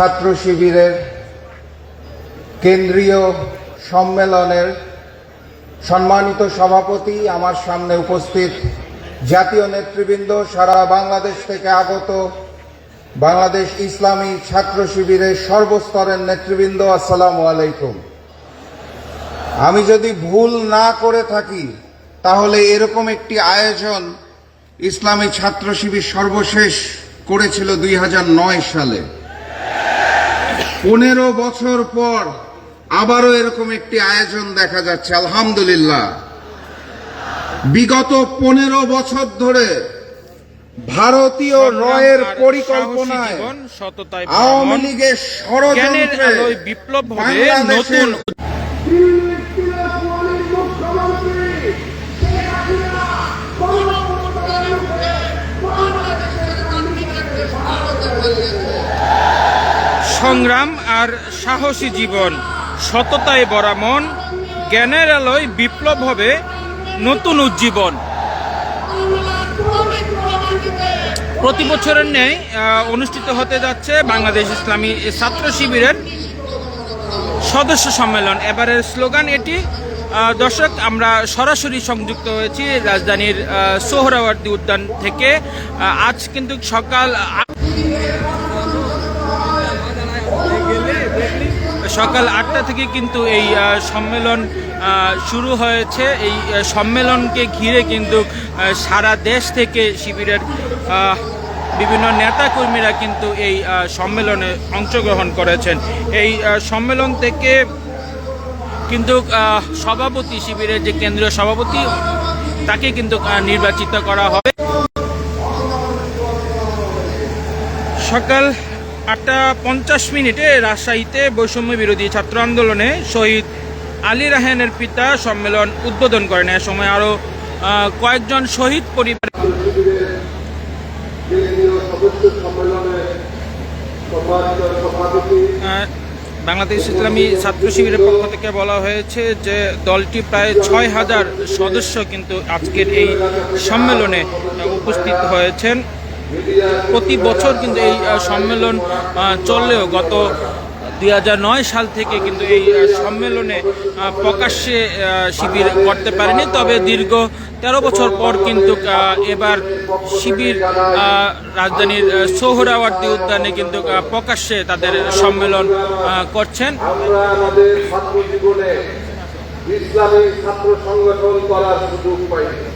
ছাত্র শিবিরের কেন্দ্রীয় সম্মেলনের সম্মানিত সভাপতি আমার সামনে উপস্থিত জাতীয় নেতৃবৃন্দ সারা বাংলাদেশ থেকে আগত বাংলাদেশ ইসলামী ছাত্র শিবিরের সর্বস্তরের নেতৃবৃন্দ, আসসালামু আলাইকুম। আমি যদি ভুল না করে থাকি, তাহলে এরকম একটি আয়োজন ইসলামী ছাত্র শিবির সর্বশেষ করেছিল দুই হাজার নয় সালে। পনেরো বছর পর আবারও এরকম একটি আয়োজন দেখা যাচ্ছে আলহামদুলিল্লাহ। বিগত পনেরো বছর ধরে ভারতীয় রয়ের পরিকল্পনায় আওয়ামী লীগের ষড়যন্ত্রে বিপ্লব হবে নতুন সংগ্রাম আর সাহসী জীবন, সততায় ভরা মন জ্ঞানের আলোয় বিপ্লব হবে নতুন উজ্জীবন। প্রতি বছরের ন্যায় অনুষ্ঠিত হতে যাচ্ছে বাংলাদেশ ইসলামী ছাত্র শিবিরের সদস্য সম্মেলন। এবারের স্লোগান এটি দর্শক, আমরা সরাসরি সংযুক্ত হয়েছি রাজধানীর সোহরাওয়ার্দী উদ্যান থেকে। আজ কিন্তু সকাল সকাল আটটা থেকে কিন্তু এই সম্মেলন শুরু হয়েছে। এই সম্মেলনকে ঘিরে কিন্তু সারা দেশ থেকে শিবিরের বিভিন্ন নেতাকর্মীরা কিন্তু এই সম্মেলনে অংশগ্রহণ করেছেন। এই সম্মেলন থেকে কিন্তু সভাপতি শিবিরের যে কেন্দ্রীয় সভাপতি, তাকে কিন্তু নির্বাচিত করা হবে। সকাল আটটা পঞ্চাশ মিনিটে রাজশাহীতে বৈষম্য বিরোধী ছাত্র আন্দোলনে শহীদ আলী রাহানের পিতা সম্মেলন উদ্বোধন করেন। এ সময় আরও কয়েকজন শহীদ পরিবার বাংলাদেশ ইসলামী ছাত্র শিবিরের পক্ষ থেকে বলা হয়েছে যে দলটি প্রায় ছয় হাজার সদস্য কিন্তু আজকের এই সম্মেলনে উপস্থিত হয়েছেন। প্রতি বছর কিন্তু এই সম্মেলন চললেও গত দুই হাজার নয় সাল থেকে কিন্তু এই সম্মেলনে প্রকাশ্যে শিবির করতে পারেনি। তবে দীর্ঘ তেরো বছর পর কিন্তু এবার শিবির রাজধানীর সোহরাওয়ার্দী উদ্যানে কিন্তু প্রকাশ্যে তাদের সম্মেলন করছেন। ছাত্র সংগঠন করার সুযোগ পাইনি।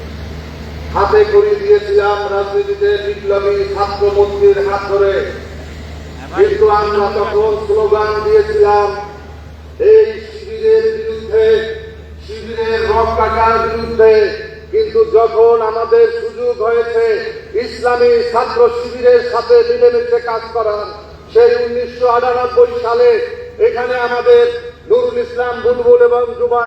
হাতে করে দিয়েছিলাম রাজনীতিতে বিপ্লবী ছাত্র মন্ত্রীর হাত ধরে। কিন্তু আমরা তখন স্লোগান দিয়েছিলাম, এই শিবিরের বিরুদ্ধে, শিবিরের রক কাটার বিরুদ্ধে। কিন্তু যখন আমাদের সুযোগ হয়েছে ইসলামী ছাত্র শিবিরের সাথে মিলেমিশে কাজ করার, সেই উনিশশো আটানব্বই সালে এখানে আমাদের নুরুল ইসলাম বুলবুল এবং জুবান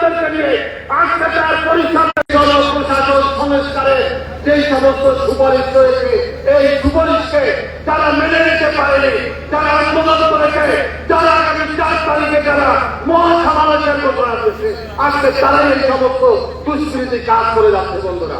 আজকে তার এই যারা মেনে নিতে পারেনি তারা আন্দোলন করেছে তারা আগামী চার আজকে তারাই এই সমস্ত দুষ্কৃতি কাজ করে যাচ্ছে বন্ধুরা।